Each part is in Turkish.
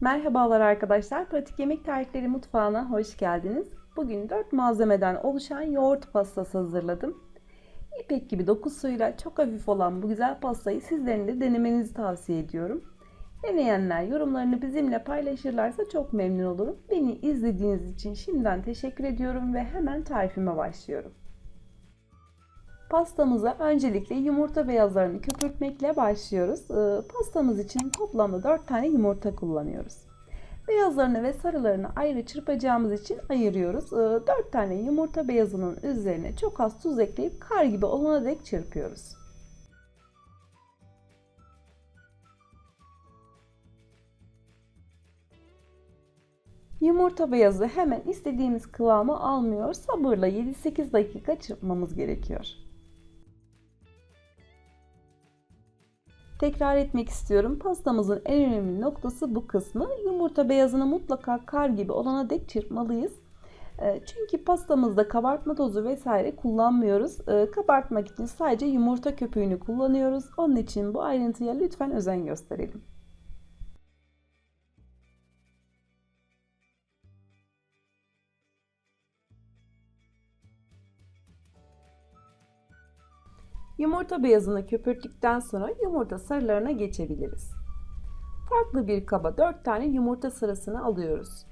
Merhabalar arkadaşlar. Pratik Yemek Tarifleri Mutfağı'na hoş geldiniz. Bugün 4 malzemeden oluşan yoğurt pastası hazırladım. İpek gibi dokusuyla çok hafif olan bu güzel pastayı sizlerin de denemenizi tavsiye ediyorum. Deneyenler yorumlarını bizimle paylaşırlarsa çok memnun olurum. Beni izlediğiniz için şimdiden teşekkür ediyorum ve hemen tarifime başlıyorum. Pastamıza öncelikle yumurta beyazlarını köpürtmekle başlıyoruz. Ee, Pastamız için toplamda 4 tane yumurta kullanıyoruz. Beyazlarını ve sarılarını ayrı çırpacağımız için ayırıyoruz. 4 tane yumurta beyazının üzerine çok az tuz ekleyip kar gibi olana dek çırpıyoruz. Yumurta beyazı hemen istediğimiz kıvamı almıyor. Sabırla 7-8 dakika çırpmamız gerekiyor. Tekrar etmek istiyorum. Pastamızın en önemli noktası bu kısmı. Yumurta beyazını mutlaka kar gibi olana dek çırpmalıyız. Çünkü pastamızda kabartma tozu vesaire kullanmıyoruz. Kabartmak için sadece yumurta köpüğünü kullanıyoruz. Onun için bu ayrıntıya lütfen özen gösterelim. Yumurta beyazını köpürttükten sonra yumurta sarılarına geçebiliriz. Farklı bir kaba 4 tane yumurta sarısını alıyoruz.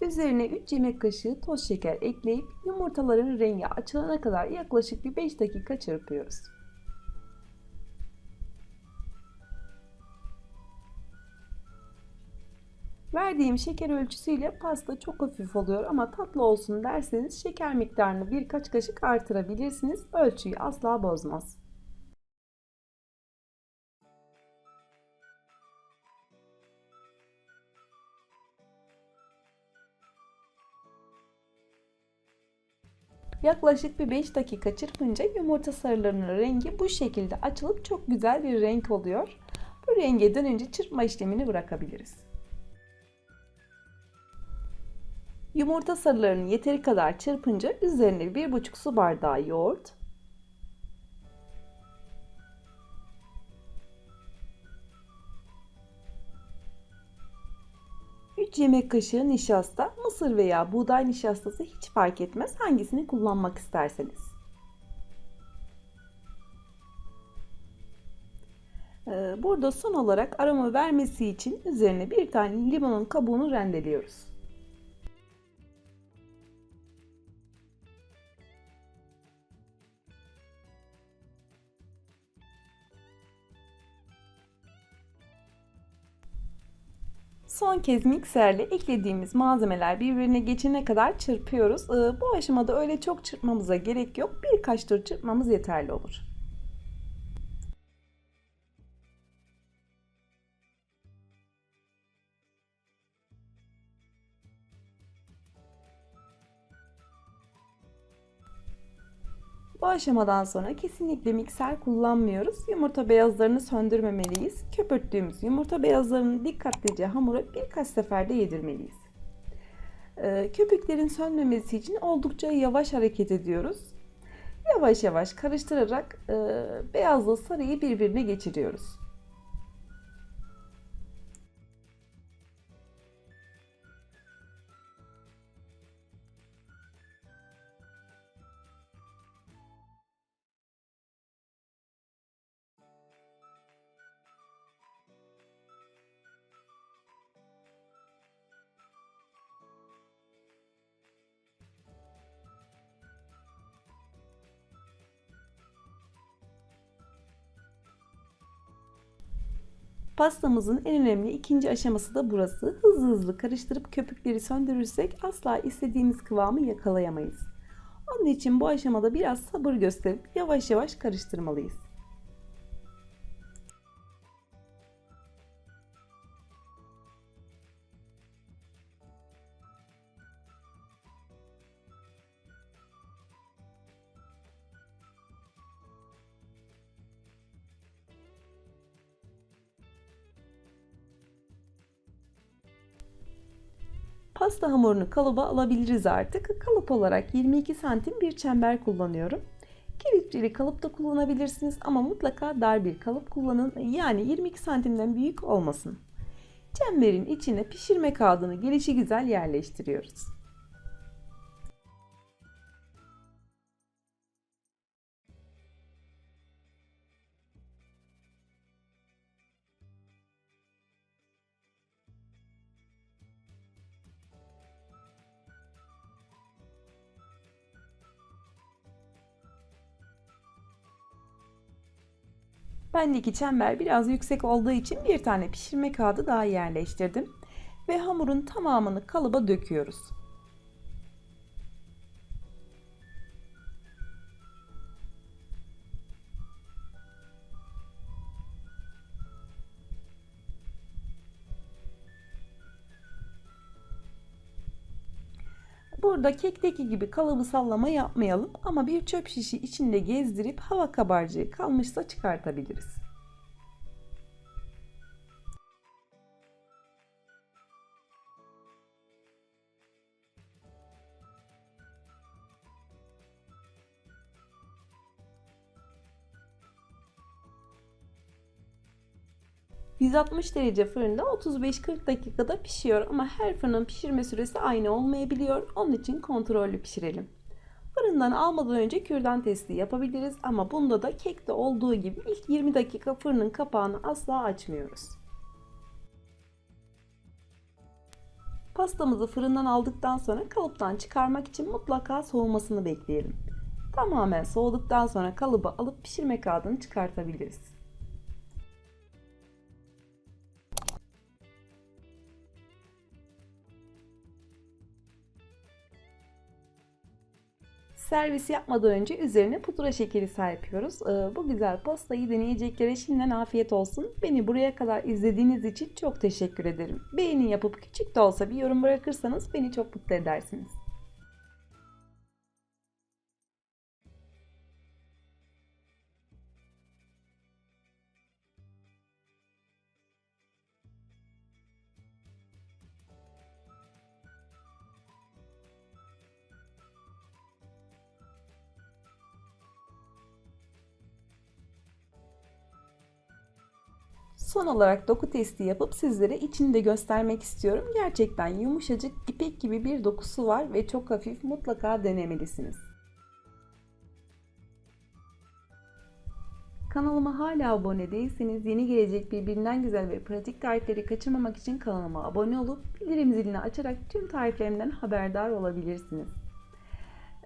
Üzerine 3 yemek kaşığı toz şeker ekleyip yumurtaların rengi açılana kadar yaklaşık bir 5 dakika çırpıyoruz. Verdiğim şeker ölçüsüyle pasta çok hafif oluyor ama tatlı olsun derseniz şeker miktarını birkaç kaşık artırabilirsiniz. Ölçüyü asla bozmaz. Yaklaşık bir 5 dakika çırpınca yumurta sarılarının rengi bu şekilde açılıp çok güzel bir renk oluyor. Bu renge dönünce çırpma işlemini bırakabiliriz. Yumurta sarılarını yeteri kadar çırpınca üzerine 1,5 su bardağı yoğurt, yemek kaşığı nişasta, mısır veya buğday nişastası hiç fark etmez hangisini kullanmak isterseniz. Burada son olarak aroma vermesi için üzerine bir tane limonun kabuğunu rendeliyoruz. Son kez mikserle eklediğimiz malzemeler birbirine geçene kadar çırpıyoruz. Bu aşamada öyle çok çırpmamıza gerek yok. Birkaç tur çırpmamız yeterli olur. Bu aşamadan sonra kesinlikle mikser kullanmıyoruz. Yumurta beyazlarını söndürmemeliyiz. Köpürttüğümüz yumurta beyazlarını dikkatlice hamura birkaç seferde yedirmeliyiz. Ee, köpüklerin sönmemesi için oldukça yavaş hareket ediyoruz. Yavaş yavaş karıştırarak e, beyazla sarıyı birbirine geçiriyoruz. Pastamızın en önemli ikinci aşaması da burası. Hızlı hızlı karıştırıp köpükleri söndürürsek asla istediğimiz kıvamı yakalayamayız. Onun için bu aşamada biraz sabır gösterip yavaş yavaş karıştırmalıyız. Pasta hamurunu kalıba alabiliriz artık. Kalıp olarak 22 santim bir çember kullanıyorum. Kepçeli kalıp da kullanabilirsiniz ama mutlaka dar bir kalıp kullanın. Yani 22 santimden büyük olmasın. Çemberin içine pişirme kağıdını gelişi güzel yerleştiriyoruz. Bendeki çember biraz yüksek olduğu için bir tane pişirme kağıdı daha yerleştirdim. Ve hamurun tamamını kalıba döküyoruz. Burada kekteki gibi kalıbı sallama yapmayalım ama bir çöp şişi içinde gezdirip hava kabarcığı kalmışsa çıkartabiliriz. ...160 derece fırında 35-40 dakikada pişiyor ama her fırının pişirme süresi aynı olmayabiliyor. Onun için kontrollü pişirelim. Fırından almadan önce kürdan testi yapabiliriz ama bunda da kekte olduğu gibi ilk 20 dakika fırının kapağını asla açmıyoruz. Pastamızı fırından aldıktan sonra kalıptan çıkarmak için mutlaka soğumasını bekleyelim. Tamamen soğuduktan sonra kalıba alıp pişirme kağıdını çıkartabiliriz. Servis yapmadan önce üzerine pudra şekeri serpiyoruz. Ee, Bu güzel pastayı deneyeceklere şimdiden afiyet olsun. Beni buraya kadar izlediğiniz için çok teşekkür ederim. Beğeni yapıp küçük de olsa bir yorum bırakırsanız beni çok mutlu edersiniz. Son olarak doku testi yapıp sizlere içini de göstermek istiyorum. Gerçekten yumuşacık, ipek gibi bir dokusu var ve çok hafif mutlaka denemelisiniz. Kanalıma hala abone değilseniz yeni gelecek birbirinden güzel ve pratik tarifleri kaçırmamak için kanalıma abone olup bildirim zilini açarak tüm tariflerimden haberdar olabilirsiniz.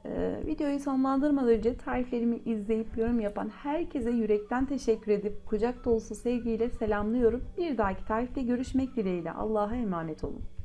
Ee, videoyu sonlandırmadan önce tariflerimi izleyip yorum yapan herkese yürekten teşekkür edip kucak dolusu sevgiyle selamlıyorum. Bir dahaki tarifte görüşmek dileğiyle Allah'a emanet olun.